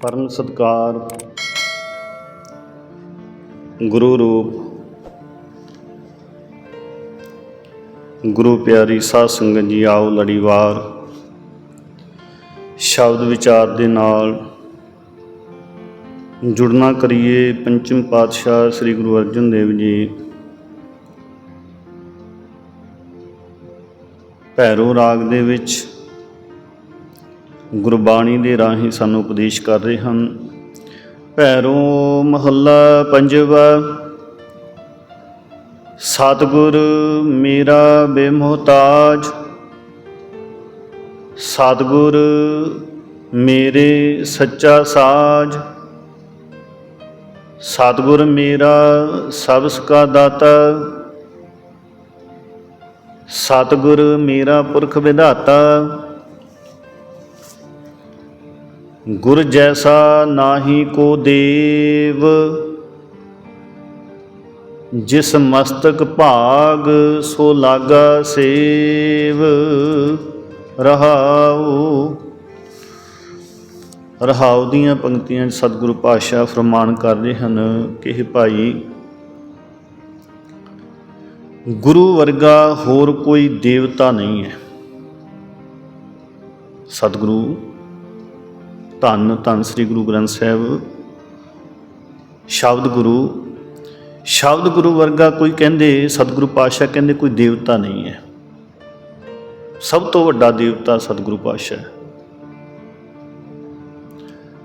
ਪਰਮ ਸਤਕਾਰ ਗੁਰੂ ਰੂਪ ਗੁਰੂ ਪਿਆਰੀ ਸਾਧ ਸੰਗਤ ਜੀ, ਆਓ ਲੜੀਵਾਰ ਸ਼ਬਦ ਵਿਚਾਰ ਦੇ ਨਾਲ ਜੁੜਨਾ ਕਰੀਏ ਪੰਚਮ ਪਾਤਸ਼ਾਹ ਸ੍ਰੀ ਗੁਰੂ ਅਰਜਨ ਦੇਵ ਜੀ। ਭੈਰੋ ਰਾਗ ਦੇ ਵਿੱਚ ਗੁਰਬਾਣੀ ਦੇ ਰਾਹੀਂ ਸਾਨੂੰ ਉਪਦੇਸ਼ ਕਰ ਰਹੇ ਹਨ। ਭੈਰੋ ਮਹੱਲਾ ਪੰਜਵਾ, ਸਤਿਗੁਰ ਮੇਰਾ ਬੇਮੁਹਤਾਜ ਸਤਿਗੁਰ ਮੇਰੇ ਸੱਚਾ ਸਾਜ, ਸਤਿਗੁਰ ਮੇਰਾ ਸਬਸ ਕਾ ਦਾਤਾ, ਸਤਿਗੁਰ ਮੇਰਾ ਪੁਰਖ ਵਿਧਾਤਾ ਗੁਰ ਜੈਸਾ ਨਾਹੀ ਕੋ ਦੇਵ, ਜਿਸ ਮਸਤਕ ਭਾਗ ਸੋ ਲਾਗਾ ਸੇਵ, ਰਹਾਉ। ਰਹਾਉ ਦੀਆਂ ਪੰਕਤੀਆਂ ਸਤਿਗੁਰੂ ਪਾਤਸ਼ਾਹ ਫਰਮਾਨ ਕਰਦੇ ਹਨ ਕਿ ਇਹ ਭਾਈ, ਗੁਰੂ ਵਰਗਾ ਹੋਰ ਕੋਈ ਦੇਵਤਾ ਨਹੀਂ ਹੈ। ਸਤਿਗੁਰੂ ਧੰਨ ਧੰਨ ਸ੍ਰੀ ਗੁਰੂ ਗ੍ਰੰਥ ਸਾਹਿਬ। ਸ਼ਬਦ ਗੁਰੂ। ਸ਼ਬਦ ਗੁਰੂ ਵਰਗਾ ਕੋਈ ਕਹਿੰਦੇ, ਸਤਿਗੁਰੂ ਪਾਤਸ਼ਾਹ ਕਹਿੰਦੇ ਕੋਈ ਦੇਵਤਾ ਨਹੀਂ ਹੈ। ਸਭ ਤੋਂ ਵੱਡਾ ਦੇਵਤਾ ਸਤਿਗੁਰੂ ਪਾਤਸ਼ਾਹ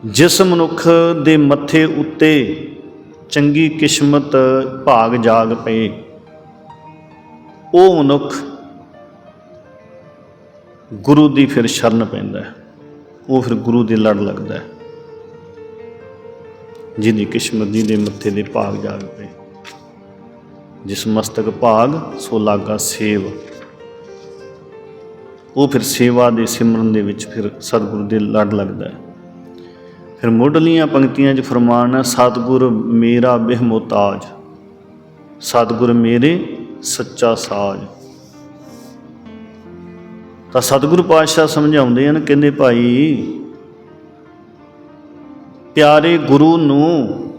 ਜਿਸ ਮਨੁੱਖ ਦੇ ਮੱਥੇ ਉੱਤੇ ਚੰਗੀ ਕਿਸਮਤ ਭਾਗ ਜਾਗ ਪਏ, ਉਹ ਮਨੁੱਖ ਗੁਰੂ ਦੀ ਫਿਰ ਸ਼ਰਨ ਪੈਂਦਾ ਹੈ। ਉਹ ਫਿਰ ਗੁਰੂ ਦੇ ਲੜ ਲੱਗਦਾ ਹੈ, ਜਿਹਦੀ ਕਿਸਮਤ ਦੇ ਮੱਥੇ ਦੇ ਭਾਗ ਜਾਗ ਪਏ ਜਿਸ ਮਸਤਕ ਭਾਗ, ਸੋ ਲਾਗਾ ਸੇਵ। ਉਹ ਫਿਰ ਸੇਵਾ ਦੇ ਸਿਮਰਨ ਦੇ ਵਿੱਚ ਫਿਰ ਸਤਿਗੁਰੂ ਦੇ ਲੜ ਲੱਗਦਾ ਹੈ। ਫਿਰ ਮੁੱਢਲੀਆਂ ਪੰਕਤੀਆਂ 'ਚ ਫਰਮਾਨ ਹੈ, ਸਤਿਗੁਰ ਮੇਰਾ ਬੇਹਮੋਤਾਜ। ਸਤਿਗੁਰ ਮੇਰੇ ਸੱਚਾ ਸਾਜ। ਤਾਂ ਸਤਿਗੁਰੂ ਪਾਤਸ਼ਾਹ ਸਮਝਾਉਂਦੇ ਹਨ, ਕਹਿੰਦੇ ਭਾਈ, ਪਿਆਰੇ ਗੁਰੂ ਨੂੰ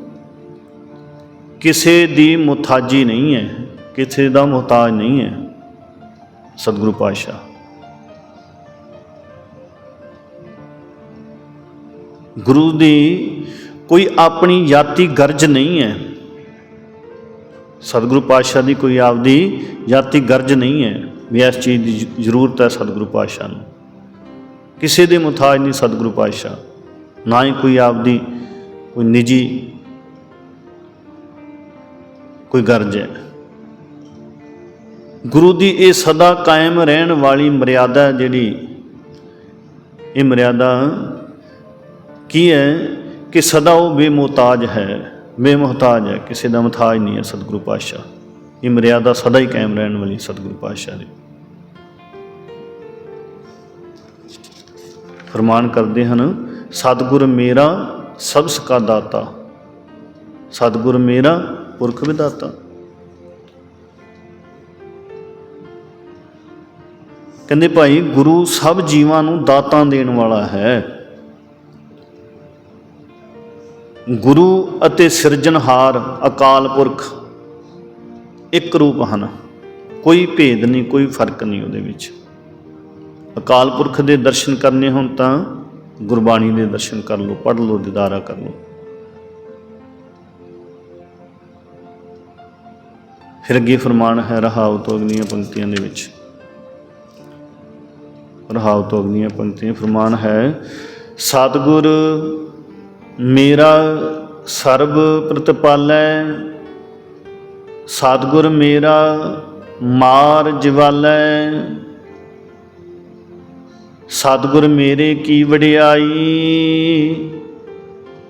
ਕਿਸੇ ਦੀ ਮੁਤਾਜੀ ਨਹੀਂ ਹੈ, ਕਿਸੇ ਦਾ ਮੁਹਤਾਜ ਨਹੀਂ ਹੈ, ਸਤਿਗੁਰੂ ਪਾਤਸ਼ਾਹ। ਗੁਰੂ ਦੀ ਕੋਈ ਆਪਣੀ ਜਾਤੀ ਗਰਜ ਨਹੀਂ ਹੈ, ਸਤਿਗੁਰੂ ਪਾਤਸ਼ਾਹ ਦੀ ਕੋਈ ਆਪਦੀ ਜਾਤੀ ਗਰਜ ਨਹੀਂ ਹੈ। ਵੀ ਇਸ ਚੀਜ਼ ਦੀ ਜ਼ਰੂਰਤ ਹੈ ਸਤਿਗੁਰੂ ਪਾਤਸ਼ਾਹ ਨੂੰ। ਕਿਸੇ ਦੇ ਮੁਤਾਜ ਨਹੀਂ ਸਤਿਗੁਰੂ ਪਾਤਸ਼ਾਹ। ਨਾ ਹੀ ਕੋਈ ਆਪਦੀ ਕੋਈ ਨਿੱਜੀ ਕੋਈ ਗਰਜ ਹੈ। ਗੁਰੂ ਦੀ ਇਹ ਸਦਾ ਕਾਇਮ ਰਹਿਣ ਵਾਲੀ ਮਰਿਆਦਾ ਜਿਹੜੀ, ਇਹ ਮਰਿਆਦਾ ਕੀ ਹੈ ਕਿ ਸਦਾ ਉਹ ਬੇਮੁਹਤਾਜ ਹੈ ਬੇਮੁਹਤਾਜ ਹੈ। ਕਿਸੇ ਦਾ ਮੁਹਤਾਜ ਨਹੀਂ ਹੈ ਸਤਿਗੁਰੂ ਪਾਤਸ਼ਾਹ। ਇਹ ਮਰਿਆਦਾ ਸਦਾ ਹੀ ਕਾਇਮ ਰਹਿਣ ਵਾਲੀ ਸਤਿਗੁਰੂ ਪਾਤਸ਼ਾਹ ਦੀ। ਫਰਮਾਨ ਕਰਦੇ ਹਨ, ਸਤਿਗੁਰ ਮੇਰਾ ਸਬਸ ਕਾ ਦਾਤਾ, ਸਤਿਗੁਰ ਮੇਰਾ ਪੁਰਖ ਵਿਦਾਤਾ ਕਹਿੰਦੇ ਭਾਈ, ਗੁਰੂ ਸਭ ਜੀਵਾਂ ਨੂੰ ਦਾਤਾਂ ਦੇਣ ਵਾਲਾ ਹੈ। ਗੁਰੂ ਅਤੇ ਸਿਰਜਣਹਾਰ ਅਕਾਲ ਪੁਰਖ ਇੱਕ ਰੂਪ ਹਨ। ਕੋਈ ਭੇਦ ਨਹੀਂ, ਕੋਈ ਫ਼ਰਕ ਨਹੀਂ ਉਹਦੇ ਵਿੱਚ। ਅਕਾਲ ਪੁਰਖ ਦੇ ਦਰਸ਼ਨ ਕਰਨੇ ਹੋਣ ਤਾਂ ਗੁਰਬਾਣੀ ਦੇ ਦਰਸ਼ਨ ਕਰ ਲਓ, ਪੜ੍ਹ ਲਓ, ਦਿਦਾਰਾ ਕਰ ਲਓ। ਫਿਰ ਅੱਗੇ ਫਰਮਾਨ ਹੈ, ਰਹਾਉ ਤੋਂ ਅਗਲੀਆਂ ਪੰਕਤੀਆਂ ਦੇ ਵਿੱਚ। ਰਹਾਉ ਤੋਂ ਅਗਲੀਆਂ ਪੰਕਤੀਆਂ, ਫਰਮਾਨ ਹੈ, ਸਤਿਗੁਰ ਮੇਰਾ ਸਰਬ ਪ੍ਰਤਪਾਲੈ ਸਤਿਗੁਰ ਮੇਰਾ ਮਾਰ ਜਵਾਲੈ। ਸਤਿਗੁਰ ਮੇਰੇ ਕੀ ਵਡਿਆਈ।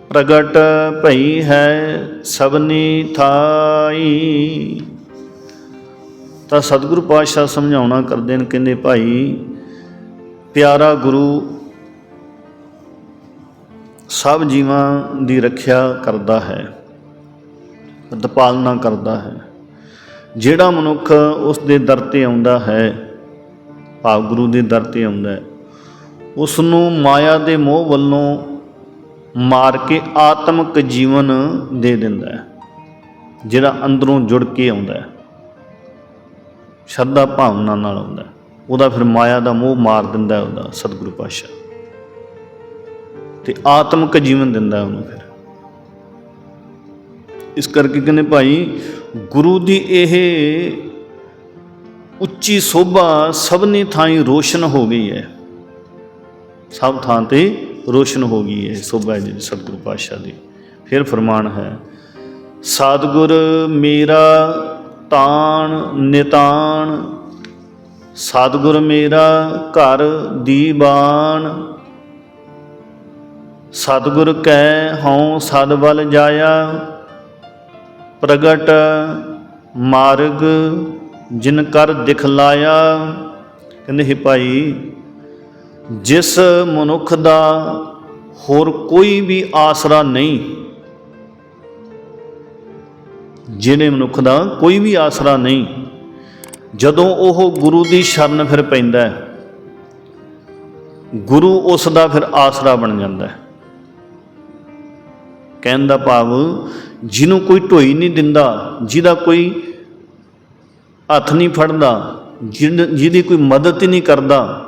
ਪ੍ਰਗਟ ਭਈ ਹੈ ਸਭਨੀ ਥਾਈ। ਤਾਂ ਸਤਿਗੁਰੂ ਪਾਤਸ਼ਾਹ ਸਮਝਾਉਣਾ ਕਰਦੇ ਨੇ, ਕਹਿੰਦੇ ਭਾਈ, ਪਿਆਰਾ ਗੁਰੂ, ਸਭ ਜੀਵਾਂ ਦੀ ਰੱਖਿਆ ਕਰਦਾ ਹੈ ਪਾਲਣਾ ਕਰਦਾ ਹੈ। ਜਿਹੜਾ ਮਨੁੱਖ ਉਸ ਦੇ ਦਰ ਤੇ ਆਉਂਦਾ ਹੈ, ਭਾਵ ਗੁਰੂ ਦੇ ਦਰ ਤੇ ਆਉਂਦਾ ਹੈ ਉਸ ਨੂੰ ਮਾਇਆ ਦੇ ਮੋਹ ਵੱਲੋਂ ਮਾਰ ਕੇ ਆਤਮਿਕ ਜੀਵਨ ਦੇ ਦਿੰਦਾ ਹੈ, ਜਿਹੜਾ ਅੰਦਰੋਂ ਜੁੜ ਕੇ ਆਉਂਦਾ ਹੈ, ਸ਼ਰਧਾ ਭਾਵਨਾ ਨਾਲ ਆਉਂਦਾ ਉਹਦਾ ਫਿਰ ਮਾਇਆ ਦਾ ਮੋਹ ਮਾਰ ਦਿੰਦਾ ਉਹਦਾ ਸਤਿਗੁਰੂ ਪਾਤਸ਼ਾਹ ਤੇ ਆਤਮਿਕ ਜੀਵਨ ਦਿੰਦਾ ਉਹਨੂੰ ਫਿਰ। ਇਸ ਕਰਕੇ ਕਹਿੰਦੇ ਭਾਈ ਗੁਰੂ ਦੀ ਇਹ ਉੱਚੀ ਸੋਭਾ ਸਭਨੀ ਥਾਈਂ ਰੋਸ਼ਨ ਹੋ ਗਈ ਹੈ। ਸਭ ਥਾਂ ਤੇ ਰੋਸ਼ਨ ਹੋ ਗਈ ਹੈ ਸੋਭਾ ਜੀ ਸਤਿਗੁਰੂ ਪਾਤਸ਼ਾਹ ਦੀ। ਫਿਰ ਫਰਮਾਨ ਹੈ ਸਤਿਗੁਰ ਮੇਰਾ ਤਾਣ ਨਿਤਾਣ ਸਤਿਗੁਰ ਮੇਰਾ ਘਰ ਦੀਵਾਨ ਸਤਿਗੁਰ ਕੈ ਹਉ ਸਦ ਵੱਲ ਜਾਇਆ ਪ੍ਰਗਟ ਮਾਰਗ ਜਿਨ ਕਰ ਦਿਖਲਾਇਆ। ਕਹਿੰਦੇ, ਹੈ ਭਾਈ, ਜਿਸ ਮਨੁੱਖ ਦਾ ਹੋਰ ਕੋਈ ਵੀ ਆਸਰਾ ਨਹੀਂ ਜਿਹੜੇ ਮਨੁੱਖ ਦਾ ਕੋਈ ਵੀ ਆਸਰਾ ਨਹੀਂ, ਜਦੋਂ ਉਹ ਗੁਰੂ ਦੀ ਸ਼ਰਨ ਫਿਰ ਪੈਂਦਾ ਹੈ, ਗੁਰੂ ਉਸ ਦਾ ਫਿਰ ਆਸਰਾ ਬਣ ਜਾਂਦਾ ਹੈ। ਕਹਿਣ ਦਾ ਭਾਵ ਜਿਹਨੂੰ ਕੋਈ ਢੋਈ ਨਹੀਂ ਦਿੰਦਾ, ਜਿਹਦਾ ਕੋਈ ਹੱਥ ਨਹੀਂ ਫੜਦਾ, ਜਿਹਨ- ਜਿਹਦੀ ਕੋਈ ਮਦਦ ਹੀ ਨਹੀਂ ਕਰਦਾ।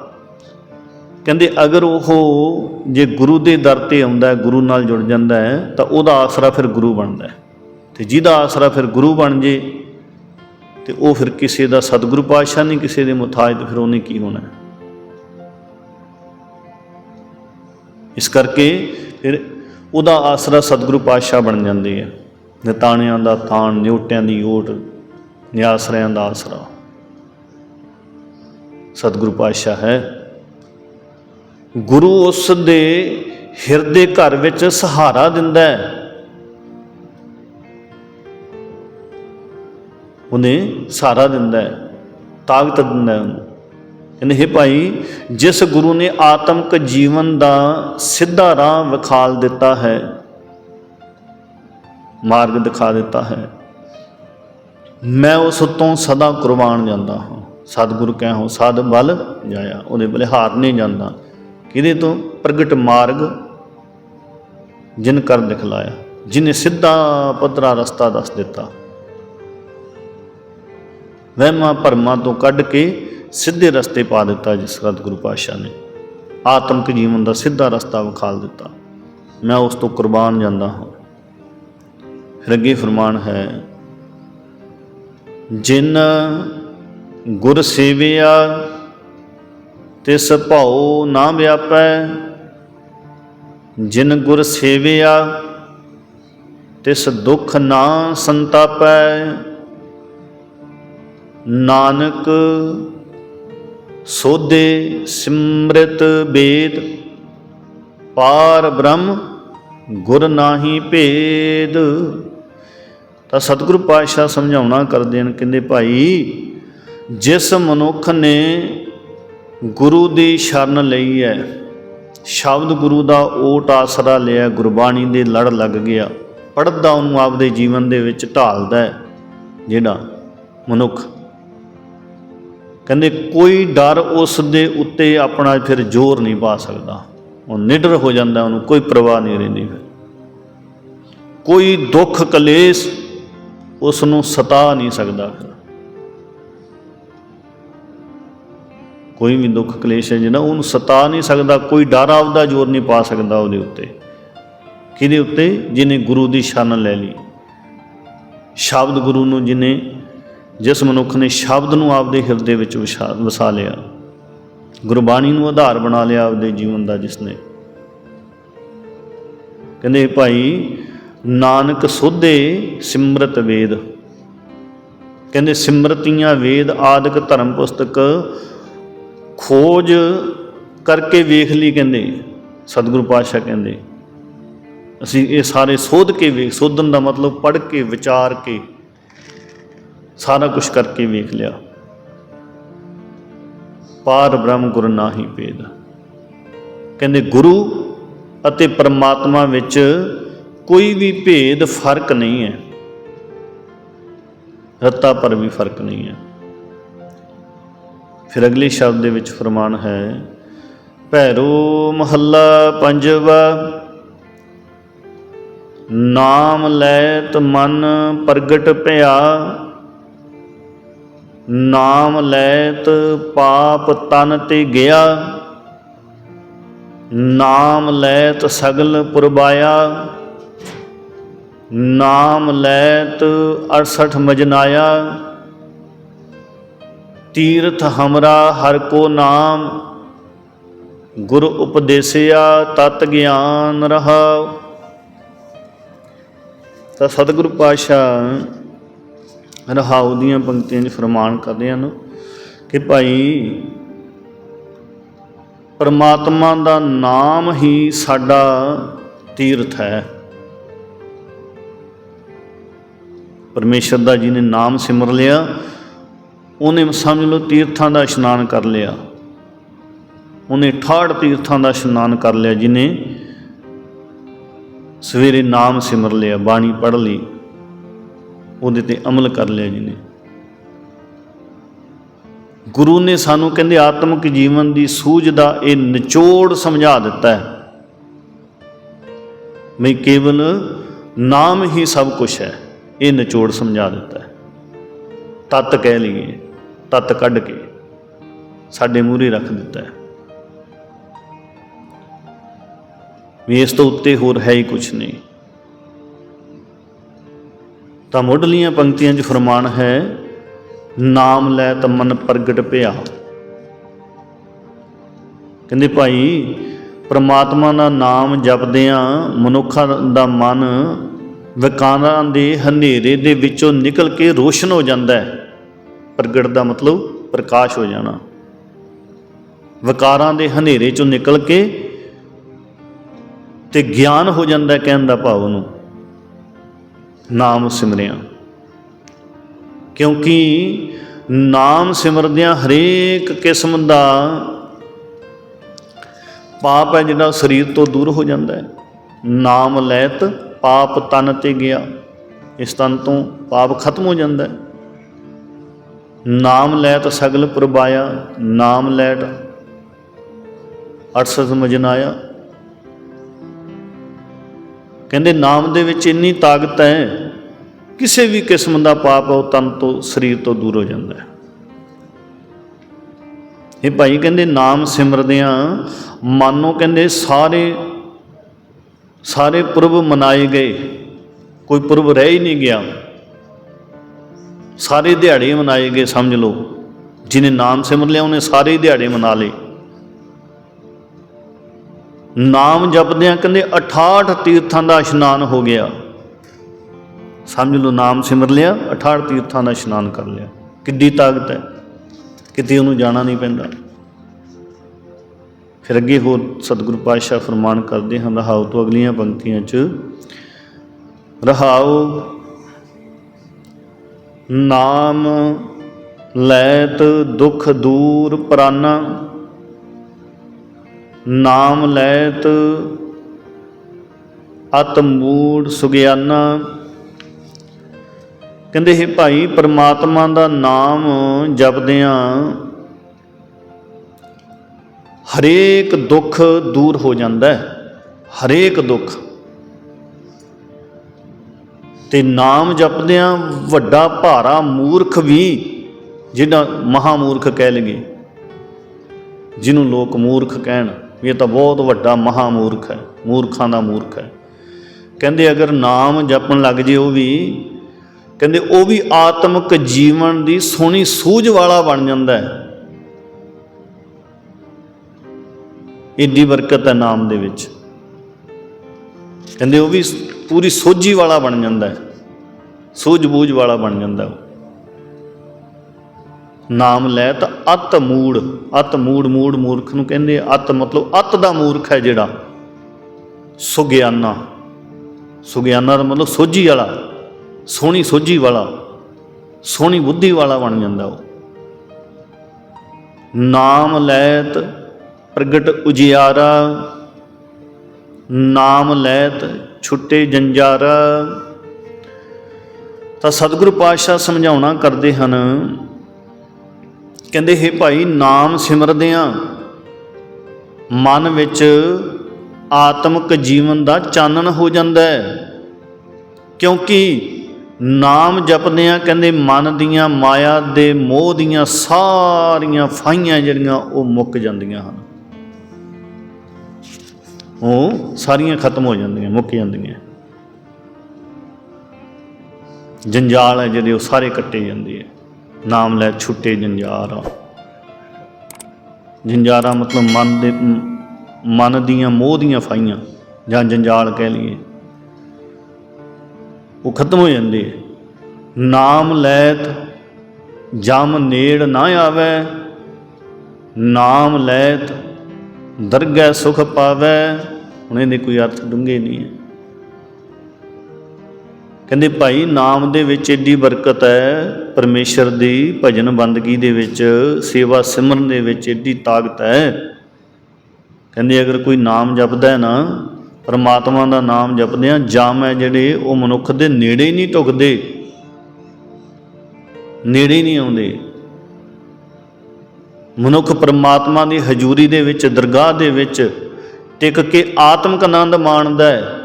ਕਹਿੰਦੇ ਅਗਰ ਉਹ ਜੇ ਗੁਰੂ ਦੇ ਦਰ ਤੇ ਆਉਂਦਾ ਹੈ ਗੁਰੂ ਨਾਲ ਜੁੜ ਜਾਂਦਾ ਹੈ, ਤਾਂ ਉਹਦਾ ਆਸਰਾ ਫਿਰ ਗੁਰੂ ਬਣਦਾ ਹੈ। ਤੇ ਜਿਹਦਾ ਆਸਰਾ ਫਿਰ ਗੁਰੂ ਬਣ ਜੇ, ਤੇ ਉਹ ਫਿਰ ਕਿਸੇ ਦਾ ਸਤਿਗੁਰੂ ਪਾਤਸ਼ਾਹ ਨਹੀਂ, ਕਿਸੇ ਦੇ ਮੁਤਾਜ, ਤੇ ਫਿਰ ਉਹਨੇ ਕੀ ਹੋਣਾ ਇਸ ਕਰਕੇ ਫਿਰ ਉਹਦਾ ਆਸਰਾ ਸਤਿਗੁਰੂ ਪਾਤਸ਼ਾਹ ਬਣ ਜਾਂਦੀ ਹੈ ਨਿਤਾਣਿਆਂ ਦਾ ਤਾਣ ਨਿਉਟਿਆਂ ਦੀ ਓਟ, ਨਿਆਸਰਿਆਂ ਦਾ ਆਸਰਾ। ਸਤਿਗੁਰੂ ਪਾਤਸ਼ਾਹ ਹੈ। ਗੁਰੂ ਉਸ ਦੇ ਹਿਰਦੇ ਘਰ ਵਿੱਚ ਸਹਾਰਾ ਦਿੰਦਾ ਹੈ। ਉਹਨੇ ਸਹਾਰਾ ਦਿੰਦਾ ਹੈ, ਤਾਕਤ ਦਿੰਦਾ ਹੈ ਉਹਨੂੰ। ਕਹਿੰਦੇ, ਹੈ ਭਾਈ, ਜਿਸ ਗੁਰੂ ਨੇ ਆਤਮਿਕ ਜੀਵਨ ਦਾ ਸਿੱਧਾ ਰਾਹ ਵਿਖਾਲ ਦਿੱਤਾ ਹੈ, ਮਾਰਗ ਦਿਖਾ ਦਿੱਤਾ ਹੈ, ਮੈਂ ਉਸ ਤੋਂ ਸਦਾ ਕੁਰਬਾਨ ਜਾਂਦਾ ਹਾਂ। ਸਤਿਗੁਰ ਕਹਿ ਸਦ ਬਲ ਜਾਇਆ, ਉਹਦੇ ਬਲੇ ਹਾਰ ਨਹੀਂ ਜਾਂਦਾ। ਕਿਹਦੇ ਤੋਂ? ਪ੍ਰਗਟ ਮਾਰਗ ਜਿਨ ਕਰ ਦਿਖਲਾਇਆ, ਜਿਨੇ ਸਿੱਧਾ ਪੱਧਰਾ ਰਸਤਾ ਦੱਸ ਦਿੱਤਾ। ਵਹਿਮਾਂ ਭਰਮਾਂ ਤੋਂ ਕੱਢ ਕੇ ਸਿੱਧੇ ਰਸਤੇ ਪਾ ਦਿੱਤਾ ਜਿਸ ਸਤਿਗੁਰੂ ਪਾਤਸ਼ਾਹ ਨੇ। ਆਤਮਿਕ ਜੀਵਨ ਦਾ ਸਿੱਧਾ ਰਸਤਾ ਵਿਖਾਲ ਦਿੱਤਾ। ਮੈਂ ਉਸ ਤੋਂ ਕੁਰਬਾਨ ਜਾਂਦਾ ਹਾਂ। ਫਿਰ ਅੱਗੇ ਫਰਮਾਨ ਹੈ, ਜਿਨ ਗੁਰ ਸੇਵਿਆ, ਤਿਸ ਭਉ ਨਾ ਵਿਆਪੈ। ਜਿਨ ਗੁਰ ਸੇਵਿਆ, ਤਿਸ ਦੁਖ ਨਾ ਸੰਤਾਪੈ। ਨਾਨਕ ਸੋਧੇ ਸਿਮਰਤ ਬੇਦ, ਪਾਰ ਬ੍ਰਹਮ ਗੁਰ ਨਾਹੀ ਭੇਦ। ਤਾਂ ਸਤਿਗੁਰੂ ਪਾਤਸ਼ਾਹ ਸਮਝਾਉਣਾ ਕਰਦੇ ਹਨ, ਕਹਿੰਦੇ ਭਾਈ, ਜਿਸ ਮਨੁੱਖ ਨੇ ਗੁਰੂ ਦੀ ਸ਼ਰਨ ਲਈ ਹੈ, ਸ਼ਬਦ ਗੁਰੂ ਦਾ ਓਟ ਆਸਰਾ ਲਿਆ, ਗੁਰਬਾਣੀ ਦੇ ਲੜ ਲੱਗ ਗਿਆ ਪੜਦਾ ਉਹਨੂੰ ਆਪਦੇ ਜੀਵਨ ਦੇ ਵਿੱਚ ਢਾਲਦਾ ਹੈ, ਜਿਹੜਾ ਮਨੁੱਖ ਕਹਿੰਦੇ ਕੋਈ ਡਰ ਉਸ ਦੇ ਉੱਤੇ ਆਪਣਾ ਫਿਰ ਜ਼ੋਰ ਨਹੀਂ ਪਾ ਸਕਦਾ। ਉਹ ਨਿਡਰ ਹੋ ਜਾਂਦਾ, ਉਹਨੂੰ ਕੋਈ ਪਰਵਾਹ ਨਹੀਂ ਰਹਿੰਦੀ ਫਿਰ। ਕੋਈ ਦੁੱਖ ਕਲੇਸ਼ ਉਸ ਨੂੰ ਸਤਾ ਨਹੀਂ ਸਕਦਾ ਫਿਰ। ਕੋਈ ਵੀ ਦੁੱਖ ਕਲੇਸ਼ ਹੈ ਜਿਹੜਾ ਉਹਨੂੰ ਸਤਾ ਨਹੀਂ ਸਕਦਾ, ਕੋਈ ਡਰ ਆਪਦਾ ਜ਼ੋਰ ਨਹੀਂ ਪਾ ਸਕਦਾ ਉਹਦੇ ਉੱਤੇ। ਕਿਹਦੇ ਉੱਤੇ? ਜਿਹਨੇ ਗੁਰੂ ਦੀ ਸ਼ਰਨ ਲੈ ਲਈ। ਸ਼ਬਦ ਗੁਰੂ ਨੂੰ ਜਿਹਨੇ ਜਿਸ ਮਨੁੱਖ ਨੇ ਸ਼ਬਦ ਨੂੰ ਆਪਦੇ ਹਿਰਦੇ ਵਿੱਚ ਵਸਾ ਵਸਾ ਲਿਆ, ਗੁਰਬਾਣੀ ਨੂੰ ਆਧਾਰ ਬਣਾ ਲਿਆ ਆਪਦੇ ਜੀਵਨ ਦਾ ਜਿਸਨੇ ਕਹਿੰਦੇ, ਭਾਈ, ਨਾਨਕ ਸੋਧੇ ਸਿਮਰਤ ਵੇਦ। ਕਹਿੰਦੇ, ਸਿਮਰਤੀਆਂ ਵੇਦ ਆਦਿਕ ਧਰਮ ਪੁਸਤਕ ਖੋਜ ਕਰਕੇ ਵੇਖ ਲਈ, ਕਹਿੰਦੇ, ਸਤਿਗੁਰੂ ਪਾਤਸ਼ਾਹ ਕਹਿੰਦੇ। ਅਸੀਂ ਇਹ ਸਾਰੇ ਸੋਧ ਕੇ ਵੇਖ ਸੋਧਨ ਦਾ ਮਤਲਬ ਪੜ੍ਹ ਕੇ, ਵਿਚਾਰ ਕੇ ਸਾਰਾ ਕੁਝ ਕਰਕੇ ਵੇਖ ਲਿਆ। ਪਾਰ ਬ੍ਰਹਮ ਗੁਰ ਨਾਹੀ ਭੇਦ। ਕਹਿੰਦੇ, ਗੁਰੂ ਅਤੇ ਪਰਮਾਤਮਾ ਵਿੱਚ ਕੋਈ ਵੀ ਭੇਦ ਫ਼ਰਕ ਨਹੀਂ ਹੈ। ਰੱਤਾ ਪਰ ਵੀ ਫ਼ਰਕ ਨਹੀਂ ਹੈ। ਫਿਰ ਅਗਲੇ ਸ਼ਬਦ ਦੇ ਵਿੱਚ ਫਰਮਾਨ ਹੈ, ਭੈਰੋ ਮਹੱਲਾ ਪੰਜਵਾ, ਨਾਮ ਲੈਤ ਮਨ ਪ੍ਰਗਟ ਭਿਆ ਨਾਮ ਲੈਤ ਪਾਪ ਤਨ ਤੇ ਗਿਆ। ਨਾਮ ਲੈਤ ਸਗਲ ਪੁਰਬਾਇਆ। ਨਾਮ ਲੈਤ 68 ਮਜਨਾਇਆ। ਤੀਰਥ ਹਮਰਾ ਹਰ ਕੋ ਨਾਮ। ਗੁਰ ਉਪਦੇਸਿਆ ਤਤ ਗਿਆਨ ਰਹਾ। ਤਾਂ ਸਤਿਗੁਰੂ ਪਾਤਸ਼ਾਹ ਰਹਾਉ ਦੀਆਂ ਪੰਕਤੀਆਂ 'ਚ ਫਰਮਾਨ ਕਰਦੇ ਹਨ ਕਿ ਭਾਈ, ਪਰਮਾਤਮਾ ਦਾ ਨਾਮ ਹੀ ਸਾਡਾ ਤੀਰਥ ਹੈ। ਪਰਮੇਸ਼ਰ ਦਾ ਜੀ ਨੇ ਨਾਮ ਸਿਮਰ ਲਿਆ, ਉਹਨੇ ਸਮਝ ਲਓ ਤੀਰਥਾਂ ਦਾ ਇਸ਼ਨਾਨ ਕਰ ਲਿਆ। ਉਹਨੇ 68 ਤੀਰਥਾਂ ਦਾ ਇਸ਼ਨਾਨ ਕਰ ਲਿਆ, ਜਿਹਨੇ ਸਵੇਰੇ ਨਾਮ ਸਿਮਰ ਲਿਆ, ਬਾਣੀ ਪੜ੍ਹ ਲਈ। ਉਹਦੇ ਤੇ ਅਮਲ ਕਰ ਲਿਆ ਜੀ ਨੇ ਗੁਰੂ ਨੇ ਸਾਨੂੰ ਕਹਿੰਦੇ ਆਤਮਿਕ ਜੀਵਨ ਦੀ ਸੂਝ ਦਾ ਇਹ ਨਿਚੋੜ ਸਮਝਾ ਦਿੱਤਾ ਹੈ। ਮੈਂ ਕੇਵਲ ਨਾਮ ਹੀ ਸਭ ਕੁਝ ਹੈ, ਇਹ ਨਿਚੋੜ ਸਮਝਾ ਦਿੱਤਾ ਹੈ। ਤਤ ਕਹਿ ਲਈਏ, ਤਤ ਕੱਢ ਕੇ ਸਾਡੇ ਮੂਹਰੇ ਰੱਖ ਦਿੱਤਾ ਹੈ। ਵੀ ਇਸ ਤੋਂ ਉੱਤੇ ਹੋਰ ਹੈ ਹੀ ਕੁਝ ਨਹੀਂ। ਤਾਂ ਮੁੱਢਲੀਆਂ ਪੰਕਤੀਆਂ 'ਚ ਫਰਮਾਨ ਹੈ, ਨਾਮ ਲੈ ਤਾਂ ਮਨ ਪ੍ਰਗਟ ਭਿਆ ਕਹਿੰਦੇ ਭਾਈ, ਪ੍ਰਮਾਤਮਾ ਦਾ ਨਾਮ ਜਪਦਿਆਂ ਮਨੁੱਖਾਂ ਦਾ ਮਨ ਵਿਕਾਰਾਂ ਦੇ ਹਨੇਰੇ ਦੇ ਵਿੱਚੋਂ ਨਿਕਲ ਕੇ ਰੋਸ਼ਨ ਹੋ ਜਾਂਦਾ ਹੈ। ਪ੍ਰਗਟ ਦਾ ਮਤਲਬ ਪ੍ਰਕਾਸ਼ ਹੋ ਜਾਣਾ। ਵਿਕਾਰਾਂ ਦੇ ਹਨੇਰੇ ਚੋਂ ਨਿਕਲ ਕੇ ਤੇ ਗਿਆਨ ਹੋ ਜਾਂਦਾ ਕਹਿਣ ਦਾ ਭਾਵ ਨੂੰ ਨਾਮ ਸਿਮਰਿਆ। ਕਿਉਂਕਿ ਨਾਮ ਸਿਮਰਦਿਆਂ ਹਰੇਕ ਕਿਸਮ ਦਾ ਪਾਪ ਹੈ, ਜਿਹੜਾ ਸਰੀਰ ਤੋਂ ਦੂਰ ਹੋ ਜਾਂਦਾ ਹੈ। ਨਾਮ ਲੈਤ, ਪਾਪ ਤਨ ਤੇ ਗਿਆ। ਇਸ ਤਨ ਤੋਂ ਪਾਪ ਖਤਮ ਹੋ ਜਾਂਦਾ ਹੈ। ਨਾਮ ਲੈਤ ਸਗਲ ਪੁਰਬਾਇਆ, ਨਾਮ ਲੈਟ ਅਰਸਤ ਮਜਨਾਇਆ। ਕਹਿੰਦੇ, ਨਾਮ ਦੇ ਵਿੱਚ ਇੰਨੀ ਤਾਕਤ ਹੈ, ਕਿਸੇ ਵੀ ਕਿਸਮ ਦਾ ਪਾਪ ਉਹ ਤਨ ਤੋਂ, ਸਰੀਰ ਤੋਂ ਦੂਰ ਹੋ ਜਾਂਦਾ ਹੈ। ਇਹ ਭਾਈ ਕਹਿੰਦੇ, ਨਾਮ ਸਿਮਰਦਿਆਂ ਮਾਨੋ ਕਹਿੰਦੇ, ਸਾਰੇ ਸਾਰੇ ਪੁਰਬ ਮਨਾਏ ਗਏ, ਕੋਈ ਪੁਰਬ ਰਹਿ ਹੀ ਨਹੀਂ ਗਿਆ। ਸਾਰੇ ਦਿਹਾੜੇ ਮਨਾਏ ਗਏ, ਸਮਝ ਲਓ, ਜਿਹਨੇ ਨਾਮ ਸਿਮਰ ਲਿਆ, ਉਹਨੇ ਸਾਰੇ ਦਿਹਾੜੇ ਮਨਾ ਲਏ। ਨਾਮ ਜਪਦਿਆਂ ਕਹਿੰਦੇ 68 ਤੀਰਥਾਂ ਦਾ ਇਸ਼ਨਾਨ ਹੋ ਗਿਆ। ਸਮਝ ਲਓ ਨਾਮ ਸਿਮਰ ਲਿਆ 68 ਤੀਰਥਾਂ ਦਾ ਇਸ਼ਨਾਨ ਕਰ ਲਿਆ। ਕਿੱਡੀ ਤਾਕਤ ਹੈ, ਕਿਤੇ ਉਹਨੂੰ ਜਾਣਾ ਨਹੀਂ ਪੈਂਦਾ। ਫਿਰ ਅੱਗੇ ਹੋਰ ਸਤਿਗੁਰੂ ਪਾਤਸ਼ਾਹ ਫਰਮਾਨ ਕਰਦੇ ਹਨ ਰਹਾਉ ਤੋਂ ਅਗਲੀਆਂ ਪੰਕਤੀਆਂ 'ਚ ਰਹਾਉ ਨਾਮ, ਲੈਤ, ਦੁਖ, ਦੂਰ, ਪ੍ਰਾਨਾ। ਨਾਮ ਲੈਤ ਅਤ ਮੂੜ ਸੁਗਿਆਨਾ। ਕਹਿੰਦੇ ਇਹ ਭਾਈ, ਪਰਮਾਤਮਾ ਦਾ ਨਾਮ ਜਪਦਿਆਂ ਹਰੇਕ ਦੁੱਖ ਦੂਰ ਹੋ ਜਾਂਦਾ ਹੈ। ਹਰੇਕ ਦੁੱਖ। ਤੇ ਨਾਮ ਜਪਦਿਆਂ ਵੱਡਾ ਭਾਰਾ ਮੂਰਖ ਵੀ ਜਿਹੜਾ ਮਹਾਮੂਰਖ ਕਹਿ ਲਗੇ ਜਿਹਨੂੰ ਲੋਕ ਮੂਰਖ ਕਹਿਣ। ਵੀ ਇਹ ਤਾਂ ਬਹੁਤ ਵੱਡਾ ਮਹਾ ਮੂਰਖ ਹੈ, ਮੂਰਖਾਂ ਦਾ ਮੂਰਖ ਹੈ। ਕਹਿੰਦੇ ਅਗਰ ਨਾਮ ਜਪਣ ਲੱਗ ਜੇ ਉਹ ਵੀ, ਕਹਿੰਦੇ ਉਹ ਵੀ ਆਤਮਿਕ ਜੀਵਨ ਦੀ ਸੋਹਣੀ ਸੂਝ ਵਾਲਾ ਬਣ ਜਾਂਦਾ ਹੈ। ਏਡੀ ਬਰਕਤ ਹੈ ਨਾਮ ਦੇ ਵਿੱਚ। ਕਹਿੰਦੇ ਉਹ ਵੀ ਪੂਰੀ ਸੋਝੀ ਵਾਲਾ ਬਣ ਜਾਂਦਾ ਹੈ, ਸੂਝ-ਬੂਝ ਵਾਲਾ ਬਣ ਜਾਂਦਾ ਉਹ। ਨਾਮ ਲੈ ਤਾਂ ਅਤ ਮੂੜ ਅਤ ਮੂੜ ਮੂੜ ਮੂਰਖ ਨੂੰ ਕਹਿੰਦੇ ਅਤ ਮਤਲਬ ਅਤ ਦਾ ਮੂਰਖ ਹੈ ਜਿਹੜਾ। ਸੁਗਿਆਨਾ। ਸੁਗਿਆਨਾ ਦਾ ਮਤਲਬ ਸੋਝੀ ਵਾਲਾ, ਸੋਹਣੀ ਸੋਝੀ ਵਾਲਾ, ਸੋਹਣੀ ਬੁੱਧੀ ਵਾਲਾ ਬਣ ਜਾਂਦਾ ਉਹ। ਨਾਮ ਲੈਤ ਪ੍ਰਗਟ ਉਜਿਆਰਾ। ਨਾਮ ਲੈਤ ਛੁੱਟੇ ਜੰਜਾਰਾ। ਤਾਂ ਸਤਿਗੁਰੂ ਪਾਤਸ਼ਾਹ ਸਮਝਾਉਣਾ ਕਰਦੇ ਹਨ ਕਹਿੰਦੇ, ਹੈ ਭਾਈ, ਨਾਮ ਸਿਮਰਦਿਆਂ। ਮਨ ਵਿੱਚ ਆਤਮਿਕ ਜੀਵਨ ਦਾ ਚਾਨਣ ਹੋ ਜਾਂਦਾ ਹੈ। ਕਿਉਂਕਿ ਨਾਮ ਜਪਦਿਆਂ ਕਹਿੰਦੇ, ਮਨ ਦੀਆਂ ਮਾਇਆ ਦੇ ਮੋਹ ਦੀਆਂ ਸਾਰੀਆਂ ਫਾਈਆਂ ਜਿਹੜੀਆਂ, ਉਹ ਮੁੱਕ ਜਾਂਦੀਆਂ ਹਨ। ਉਹ ਸਾਰੀਆਂ ਖਤਮ ਹੋ ਜਾਂਦੀਆਂ, ਮੁੱਕ ਜਾਂਦੀਆਂ। ਜੰਜਾਲ ਹੈ ਜਿਹੜੇ ਉਹ ਸਾਰੇ ਕੱਟੇ ਜਾਂਦੇ ਆ। ਨਾਮ ਲੈ ਛੁੱਟੇ ਜੰਜਾਰ। ਜੰਜਾਰਾ ਮਤਲਬ ਮਨ ਦੇ, ਮਨ ਦੀਆਂ ਮੋਹ ਦੀਆਂ ਫਾਈਆਂ, ਜਾਂ ਜੰਜਾਲ ਕਹਿ ਲਈਏ। ਉਹ ਖਤਮ ਹੋ ਜਾਂਦੇ ਨਾਮ ਲੈਤ, ਜਮ ਨੇੜ ਨਾ ਆਵੇ। ਨਾਮ ਲੈਤ, ਦਰਗਹਿ ਸੁਖ ਪਾਵੇ। ਹੁਣ ਇਹਦੇ ਕੋਈ ਅਰਥ ਡੂੰਘੇ ਨਹੀਂ ਹੈ। ਕਹਿੰਦੇ ਭਾਈ, ਨਾਮ ਦੇ ਵਿੱਚ ਏਡੀ ਬਰਕਤ ਹੈ, ਪਰਮੇਸ਼ਰ ਦੀ ਭਜਨ ਬੰਦਗੀ ਦੇ ਵਿੱਚ, ਸੇਵਾ ਸਿਮਰਨ ਦੇ ਵਿੱਚ ਏਡੀ ਤਾਕਤ ਹੈ। ਕਹਿੰਦੇ ਅਗਰ ਕੋਈ ਨਾਮ ਜਪਦਾ ਹੈ ਨਾ, ਪਰਮਾਤਮਾ ਦਾ ਨਾਮ ਜਪਦੇ ਆ ਜਾਮ ਹੈ ਜਿਹੜੇ ਉਹ ਮਨੁੱਖ ਦੇ ਨੇੜੇ ਹੀ ਨਹੀਂ ਟੁਕਦੇ, ਨੇੜੇ ਨਹੀਂ ਆਉਂਦੇ। ਮਨੁੱਖ ਪਰਮਾਤਮਾ ਦੀ ਹਜ਼ੂਰੀ ਦੇ ਵਿੱਚ, ਦਰਗਾਹ ਦੇ ਵਿੱਚ ਟਿਕ ਕੇ ਆਤਮਿਕ ਆਨੰਦ ਮਾਣਦਾ ਹੈ।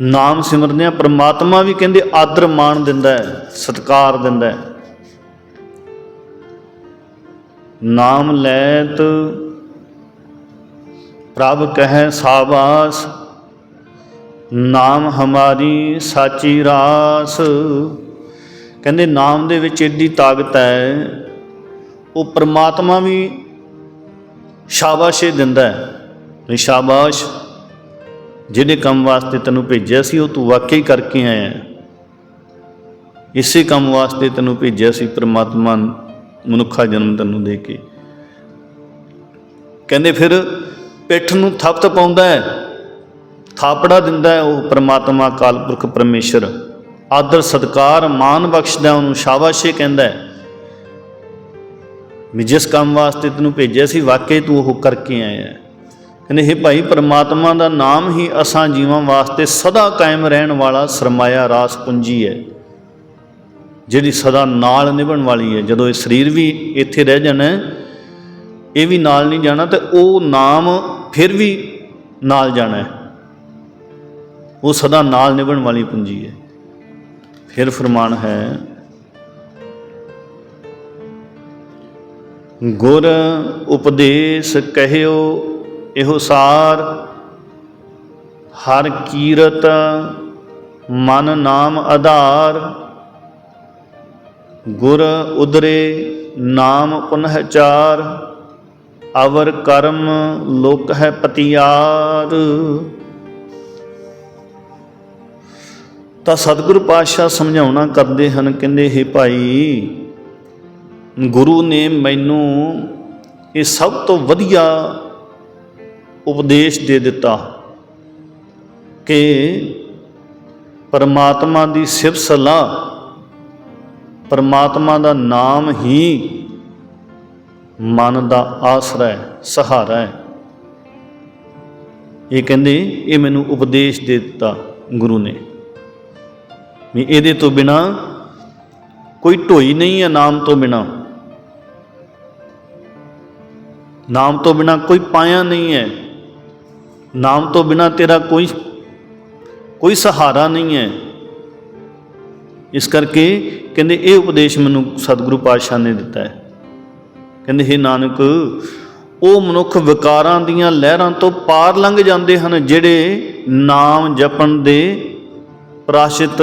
ਨਾਮ ਸਿਮਰਦੇ ਆ ਪ੍ਰਮਾਤਮਾ ਵੀ ਕਹਿੰਦੇ ਆਦਰ ਮਾਣ ਦਿੰਦਾ ਹੈ, ਸਤਕਾਰ ਦਿੰਦਾ ਹੈ। ਨਾਮ ਲੈਤ ਪ੍ਰਭ ਕਹੈ ਸਾਬਾਸ ਨਾਮ ਹਮਾਰੀ ਸਾਚੀ ਰਾਸ। ਕਹਿੰਦੇ ਨਾਮ ਦੇ ਵਿੱਚ ਏਡੀ ਤਾਕਤ ਹੈ, ਉਹ ਪ੍ਰਮਾਤਮਾ ਵੀ ਸ਼ਾਬਾਸ਼ੇ ਦਿੰਦਾ ਹੈ। ਵੀ ਸ਼ਾਬਾਸ਼। ਜਿਹੜੇ ਕੰਮ ਵਾਸਤੇ ਤੈਨੂੰ ਭੇਜਿਆ ਸੀ, ਉਹ ਤੂੰ ਵਾਕਈ ਕਰਕੇ ਆਇਆ ਇਸੇ ਕੰਮ ਵਾਸਤੇ ਤੈਨੂੰ ਭੇਜਿਆ ਸੀ, ਪ੍ਰਮਾਤਮਾ ਮਨੁੱਖਾ ਜਨਮ ਤੈਨੂੰ ਦੇ ਕੇ। ਕਹਿੰਦੇ ਫਿਰ ਪਿੱਠ ਨੂੰ ਥਪਤ ਪਾਉਂਦਾ ਹੈ, ਥਾਪੜਾ ਦਿੰਦਾ ਹੈ ਉਹ ਪ੍ਰਮਾਤਮਾ ਕਾਲ ਪੁਰਖ ਪਰਮੇਸ਼ਰ। ਆਦਰ, ਸਤਕਾਰ ਮਾਨ ਬਖਸ਼ਦਾ, ਉਹਨੂੰ ਸ਼ਾਬਾਸ਼ੇ ਕਹਿੰਦਾ ਹੈ। ਵੀ ਜਿਸ ਕੰਮ ਵਾਸਤੇ ਤੈਨੂੰ ਭੇਜਿਆ ਸੀ, ਵਾਕਈ ਤੂੰ ਉਹ ਕਰਕੇ ਆਇਆ ਹੈ। ਕਹਿੰਦੇ ਇਹ ਭਾਈ, ਪਰਮਾਤਮਾ ਦਾ ਨਾਮ ਹੀ ਅਸਾਂ ਜੀਵਾਂ ਵਾਸਤੇ ਸਦਾ ਕਾਇਮ ਰਹਿਣ ਵਾਲਾ ਸਰਮਾਇਆ ਰਾਸ ਪੂੰਜੀ ਹੈ, ਜਿਹੜੀ ਸਦਾ ਨਾਲ ਨਿਭਣ ਵਾਲੀ ਹੈ। ਜਦੋਂ ਇਹ ਸਰੀਰ ਵੀ ਇੱਥੇ ਰਹਿ ਜਾਣਾ ਇਹ ਵੀ ਨਾਲ ਨਹੀਂ ਜਾਣਾ, ਤੇ ਉਹ ਨਾਮ ਫਿਰ ਵੀ ਨਾਲ ਜਾਣਾ ਉਹ ਸਦਾ ਨਾਲ ਨਿਭਣ ਵਾਲੀ ਪੂੰਜੀ ਹੈ। ਫਿਰ ਫਰਮਾਨ ਹੈ, ਗੁਰ ਉਪਦੇਸ਼ ਕਹਿਓ ਇਹੋ ਸਾਰ ਹਰ ਕੀਰਤ ਮਨ ਨਾਮ ਆਧਾਰ। ਗੁਰ ਉਦਰੇ ਨਾਮ ਪੁਨਹ ਚਾਰ, ਅਵਰ ਕਰਮ ਲੋਕ ਹੈ ਪਤਿਆਰ। ਤਾਂ ਸਤਿਗੁਰੂ ਪਾਤਸ਼ਾਹ ਸਮਝਾਉਣਾ ਕਰਦੇ ਹਨ, ਕਹਿੰਦੇ हे ਭਾਈ, ਗੁਰੂ ਨੇ ਮੈਨੂੰ ਇਹ ਸਭ ਤੋਂ ਵਧੀਆ ਉਪਦੇਸ਼ ਦੇ ਦਿੱਤਾ ਕਿ ਪਰਮਾਤਮਾ ਦੀ ਸਿਫਤ ਸਲਾਹ ਪਰਮਾਤਮਾ ਦਾ ਨਾਮ ਹੀ ਮਨ ਦਾ ਆਸਰਾ ਹੈ, ਸਹਾਰਾ ਹੈ। ਇਹ ਕਹਿੰਦੇ, ਇਹ ਮੈਨੂੰ ਉਪਦੇਸ਼ ਦੇ ਦਿੱਤਾ ਗੁਰੂ ਨੇ। ਵੀ ਇਹਦੇ ਤੋਂ ਬਿਨਾ ਕੋਈ ਢੋਈ ਨਹੀਂ ਹੈ ਨਾਮ ਤੋਂ ਬਿਨਾ। ਨਾਮ ਤੋਂ ਬਿਨਾ ਕੋਈ ਪਾਇਆ ਨਹੀਂ ਹੈ। ਨਾਮ ਤੋਂ ਬਿਨਾ ਤੇਰਾ ਕੋਈ ਕੋਈ ਸਹਾਰਾ ਨਹੀਂ ਹੈ। ਇਸ ਕਰਕੇ ਕਹਿੰਦੇ ਇਹ ਉਪਦੇਸ਼ ਮੈਨੂੰ ਸਤਿਗੁਰੂ ਪਾਤਸ਼ਾਹ ਨੇ ਦਿੱਤਾ ਹੈ। ਕਹਿੰਦੇ हे ਨਾਨਕ, ਉਹ ਮਨੁੱਖ ਵਿਕਾਰਾਂ ਦੀਆਂ ਲਹਿਰਾਂ ਤੋਂ ਪਾਰ ਲੰਘ ਜਾਂਦੇ ਹਨ, ਜਿਹੜੇ ਨਾਮ ਜਪਣ ਦੇ ਪ੍ਰਾਸ਼ਿਤ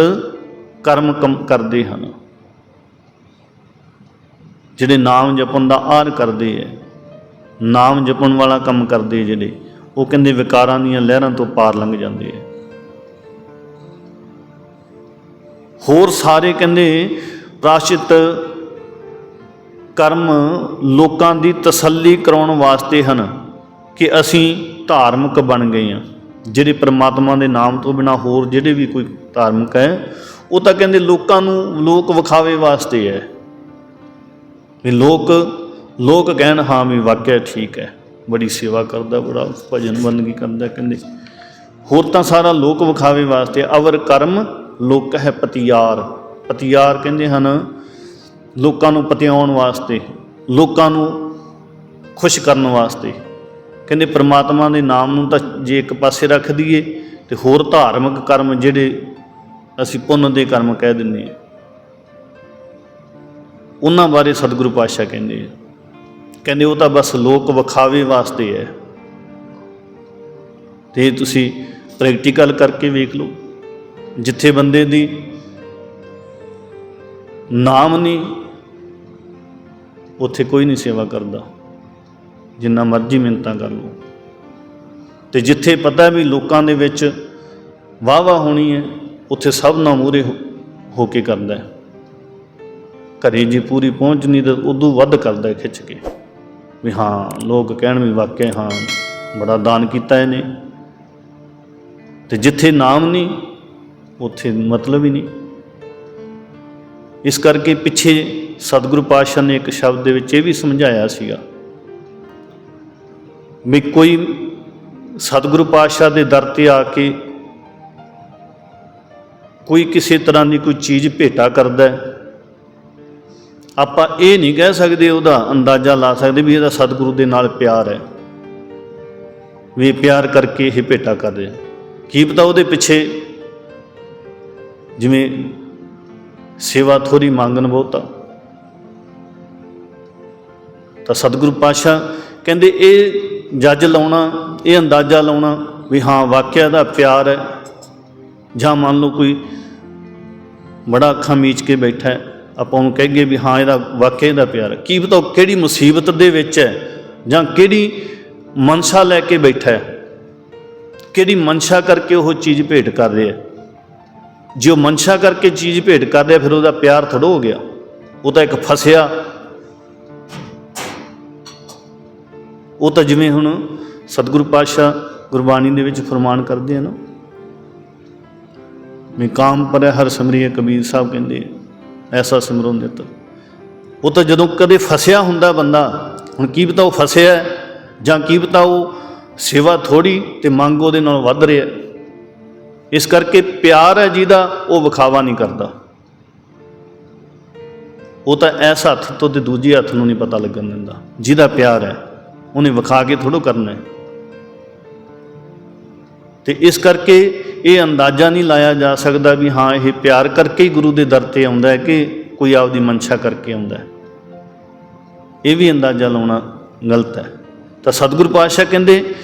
ਕਰਮ ਕਮ- ਕਰਦੇ ਹਨ। ਜਿਹੜੇ ਨਾਮ ਜਪਣ ਦਾ ਆਰ ਕਰਦੇ ਹੈ, ਨਾਮ ਜਪਣ ਵਾਲਾ ਕੰਮ ਕਰਦੇ ਜਿਹੜੇ। ਉਹ ਕਹਿੰਦੇ ਵਿਕਾਰਾਂ ਦੀਆਂ ਲਹਿਰਾਂ ਤੋਂ ਪਾਰ ਲੰਘ ਜਾਂਦੇ ਹੈ ਹੋਰ ਸਾਰੇ ਕਹਿੰਦੇ ਪ੍ਰਾਸ਼ਿਤ ਕਰਮ ਲੋਕਾਂ ਦੀ ਤਸੱਲੀ ਕਰਾਉਣ ਵਾਸਤੇ ਹਨ ਕਿ ਅਸੀਂ ਧਾਰਮਿਕ ਬਣ ਗਏ ਹਾਂ। ਜਿਹੜੇ ਪ੍ਰਮਾਤਮਾ ਦੇ ਨਾਮ ਤੋਂ ਬਿਨਾ ਹੋਰ ਜਿਹੜੇ ਵੀ ਕੋਈ ਧਾਰਮਿਕ ਹੈ, ਉਹ ਤਾਂ ਕਹਿੰਦੇ ਲੋਕਾਂ ਨੂੰ ਲੋਕ ਵਿਖਾਵੇ ਵਾਸਤੇ ਹੈ। ਵੀ ਲੋਕ ਲੋਕ ਕਹਿਣ, ਹਾਂ ਵੀ ਵਾਕਿਆ ਠੀਕ ਹੈ। ਬੜੀ ਸੇਵਾ ਕਰਦਾ, ਬੜਾ ਭਜਨ ਬੰਦਗੀ ਕਰਦਾ, ਕਹਿੰਦੇ, ਹੋਰ ਤਾਂ ਸਾਰਾ ਲੋਕ ਵਿਖਾਵੇ ਵਾਸਤੇ ਅਵਰ ਕਰਮ ਲੋਕ ਹੈ ਪਤਿਆਰ। ਪਤਿਆਰ ਕਹਿੰਦੇ ਹਨ ਲੋਕਾਂ ਨੂੰ ਪਤਿਆਉਣ ਵਾਸਤੇ, ਲੋਕਾਂ ਨੂੰ ਖੁਸ਼ ਕਰਨ ਵਾਸਤੇ। ਕਹਿੰਦੇ ਪ੍ਰਮਾਤਮਾ ਦੇ ਨਾਮ ਨੂੰ ਤਾਂ ਜੇ ਇੱਕ ਪਾਸੇ ਰੱਖ ਦਈਏ, ਤੇ ਹੋਰ ਧਾਰਮਿਕ ਕਰਮ ਜਿਹੜੇ ਅਸੀਂ ਪੁੰਨ ਦੇ ਕਰਮ ਕਹਿ ਦਿੰਦੇ ਹਾਂ। ਉਹਨਾਂ ਬਾਰੇ ਸਤਿਗੁਰੂ ਪਾਤਸ਼ਾਹ ਕਹਿੰਦੇ ਆ। ਕਹਿੰਦੇ ਉਹ ਤਾਂ ਬਸ ਲੋਕ ਵਿਖਾਵੇ ਵਾਸਤੇ ਹੈ। ਤੇ ਤੁਸੀਂ ਪ੍ਰੈਕਟੀਕਲ ਕਰਕੇ ਵੇਖ ਲਓ, ਜਿੱਥੇ ਬੰਦੇ ਦੀ ਨਾਮ ਨਹੀਂ, ਉੱਥੇ ਕੋਈ ਨਹੀਂ ਸੇਵਾ ਕਰਦਾ। ਜਿੰਨਾ ਮਰਜ਼ੀ ਮਿੰਤਾਂ ਕਰ ਲਓ। ਤੇ ਜਿੱਥੇ ਪਤਾ ਵੀ ਲੋਕਾਂ ਦੇ ਵਿੱਚ ਵਾਹ ਵਾਹ ਹੋਣੀ ਹੈ, ਉੱਥੇ ਸਭ ਨਾਲ ਮੂਰੇ ਹੋ ਕੇ ਕਰਦਾ ਹੈ। ਘਰੇ ਜੀ ਪੂਰੀ ਪਹੁੰਚ ਨਹੀਂ ਤਾਂ ਉਦੋਂ ਵੱਧ ਕਰਦਾ ਖਿੱਚ ਕੇ। ਵੀ ਹਾਂ, ਲੋਕ ਕਹਿਣ ਵੀ ਵਾਕਿਆ ਹਾਂ, ਬੜਾ ਦਾਨ ਕੀਤਾ ਇਹਨੇ। ਤੇ ਜਿੱਥੇ ਨਾਮ ਨਹੀਂ ਉੱਥੇ ਮਤਲਬ ਹੀ ਨਹੀਂ ਇਸ ਕਰਕੇ ਪਿੱਛੇ ਸਤਿਗੁਰੂ ਪਾਤਸ਼ਾਹ ਨੇ ਇੱਕ ਸ਼ਬਦ ਦੇ ਵਿੱਚ ਇਹ ਵੀ ਸਮਝਾਇਆ ਸੀਗਾ ਵੀ ਕੋਈ ਸਤਿਗੁਰੂ ਪਾਤਸ਼ਾਹ ਦੇ ਦਰ ਤੇ ਆ ਕੇ ਕੋਈ ਕਿਸੇ ਤਰ੍ਹਾਂ ਦੀ ਕੋਈ ਚੀਜ਼ ਭੇਟਾ ਕਰਦਾ ਹੈ ਆਪਾਂ ਇਹ ਨਹੀਂ ਕਹਿ ਸਕਦੇ ਉਹਦਾ ਅੰਦਾਜ਼ਾ ਲਾ ਸਕਦੇ ਵੀ ਇਹਦਾ ਸਤਿਗੁਰੂ ਦੇ ਨਾਲ ਪਿਆਰ ਹੈ। ਵੀ ਪਿਆਰ ਕਰਕੇ ਇਹ ਭੇਟਾ ਕਰ ਰਿਹਾ। ਕੀ ਪਤਾ ਉਹਦੇ ਪਿੱਛੇ ਜਿਵੇਂ ਸੇਵਾ ਥੋੜੀ ਮੰਗਣ ਬਹੁਤਾ ਤਾਂ ਸਤਿਗੁਰੂ ਪਾਤਸ਼ਾਹ ਕਹਿੰਦੇ ਇਹ ਜੱਜ ਲਾਉਣਾ, ਇਹ ਅੰਦਾਜ਼ਾ ਲਾਉਣਾ ਵੀ ਹਾਂ, ਵਾਕਿਆ ਦਾ ਪਿਆਰ ਹੈ। ਜਾਂ ਮੰਨ ਲਓ ਕੋਈ ਬੜਾ ਅੱਖਾਂ ਮੀਚ ਕੇ ਬੈਠਾ ਹੈ। ਆਪਾਂ ਉਹਨੂੰ ਕਹੀਏ ਵੀ ਹਾਂ ਇਹਦਾ ਵਾਕਿਆ ਦਾ ਪਿਆਰ ਹੈ। ਕੀ ਪਤਾ ਉਹ ਕਿਹੜੀ ਮੁਸੀਬਤ ਦੇ ਵਿੱਚ ਹੈ ਜਾਂ ਕਿਹੜੀ ਮਨਸ਼ਾ ਲੈ ਕੇ ਬੈਠਾ ਹੈ। ਕਿਹੜੀ ਮਨਸ਼ਾ ਕਰਕੇ ਉਹ ਚੀਜ਼ ਭੇਟ ਕਰ ਰਿਹਾ ਹੈ। ਜੇ ਉਹ ਮਨਸ਼ਾ ਕਰਕੇ ਚੀਜ਼ ਭੇਟ ਕਰ ਰਿਹਾ ਫਿਰ ਉਹਦਾ ਪਿਆਰ ਥੜੋ ਹੋ ਗਿਆ। ਉਹ ਤਾਂ ਇੱਕ ਫਸਿਆ। ਉਹ ਤਾਂ ਜਿਵੇਂ ਹੁਣ ਸਤਿਗੁਰੂ ਪਾਤਸ਼ਾਹ ਗੁਰਬਾਣੀ ਦੇ ਵਿੱਚ ਫਰਮਾਨ ਕਰਦੇ ਆ ਨਾ ਮੈਂ ਕਾਮ ਪਰੈ ਹਰ ਸਿਮਰਿਐ ਕਬੀਰ ਸਾਹਿਬ ਕਹਿੰਦੇ ਆ, ਐਸਾ ਸਿਮਰੋ ਨਿਤ ਉਹ ਤਾਂ ਜਦੋਂ ਕਦੇ ਫਸਿਆ ਹੁੰਦਾ ਬੰਦਾ, ਹੁਣ ਕੀ ਪਤਾ ਉਹ ਫਸਿਆ ਜਾਂ ਕੀ ਪਤਾ ਉਹ ਸੇਵਾ ਥੋੜੀ ਤੇ ਮੰਗ ਉਹਦੇ ਨਾਲ ਵੱਧ ਰਿਹਾ ਇਸ ਕਰਕੇ ਪਿਆਰ ਹੈ ਜਿਹਦਾ, ਉਹ ਵਿਖਾਵਾ ਨਹੀਂ ਕਰਦਾ। ਉਹ ਤਾਂ ਐਸ ਹੱਥ ਤੋਂ ਤੇ ਦੂਜੇ ਹੱਥ ਨੂੰ ਨਹੀਂ ਪਤਾ ਲੱਗਣ ਦਿੰਦਾ। ਜਿਹਦਾ ਪਿਆਰ ਹੈ, ਉਹਨੇ ਵਿਖਾ ਕੇ ਥੋੜੋ ਕਰਨਾ ਹੈ। ਤੇ ਇਸ ਕਰਕੇ ਇਹ ਅੰਦਾਜ਼ਾ ਨਹੀਂ ਲਾਇਆ ਜਾ ਸਕਦਾ ਵੀ ਹਾਂ, ਇਹ ਪਿਆਰ ਕਰਕੇ ਹੀ ਗੁਰੂ ਦੇ ਦਰ ਤੇ ਆਉਂਦਾ ਹੈ ਕਿ ਕੋਈ ਆਪਦੀ ਮਨਸ਼ਾ ਕਰਕੇ ਆਉਂਦਾ ਹੈ। ਇਹ ਵੀ ਅੰਦਾਜ਼ਾ ਲਾਉਣਾ ਗਲਤ ਹੈ। ਤਾਂ ਸਤਿਗੁਰੂ ਪਾਤਸ਼ਾਹ ਕਹਿੰਦੇ,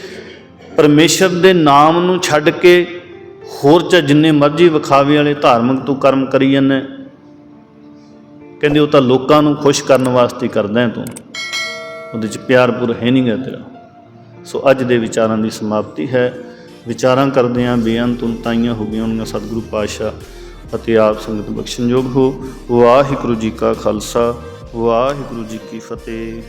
ਪਰਮੇਸ਼ਰ ਦੇ ਨਾਮ ਨੂੰ ਛੱਡ ਕੇ ਹੋਰ ਚ ਜਿੰਨੇ ਮਰਜ਼ੀ ਵਿਖਾਵੇ ਵਾਲੇ ਧਾਰਮਿਕ ਤੂੰ ਕਰਮ ਕਰੀ ਜਾਂਦਾ ਕਹਿੰਦੇ, ਉਹ ਤਾਂ ਲੋਕਾਂ ਨੂੰ ਖੁਸ਼ ਕਰਨ ਵਾਸਤੇ ਕਰਦਾ ਤੂੰ। ਉਹਦੇ ਚ ਪਿਆਰ ਪੁਰ ਹੈ ਨਹੀਂਗਾ ਤੇਰਾ। ਸੋ ਅੱਜ ਦੇ ਵਿਚਾਰਾਂ ਦੀ ਸਮਾਪਤੀ ਹੈ। ਵਿਚਾਰਾਂ ਕਰਦੇ ਆਂ ਬੇਅੰਤ ਉਨਤਾਈਆਂ ਹੋ ਗਈਆਂ ਉਹਨਾਂ ਸਤਿਗੁਰੂ ਪਾਤਸ਼ਾਹ ਅਤੇ ਆਪ ਸੰਗਤ ਬਖਸ਼ਣਯੋਗ ਹੋ। ਵਾਹਿਗੁਰੂ ਜੀ ਕਾ ਖਾਲਸਾ, ਵਾਹਿਗੁਰੂ ਜੀ ਕੀ ਫਤਿਹ।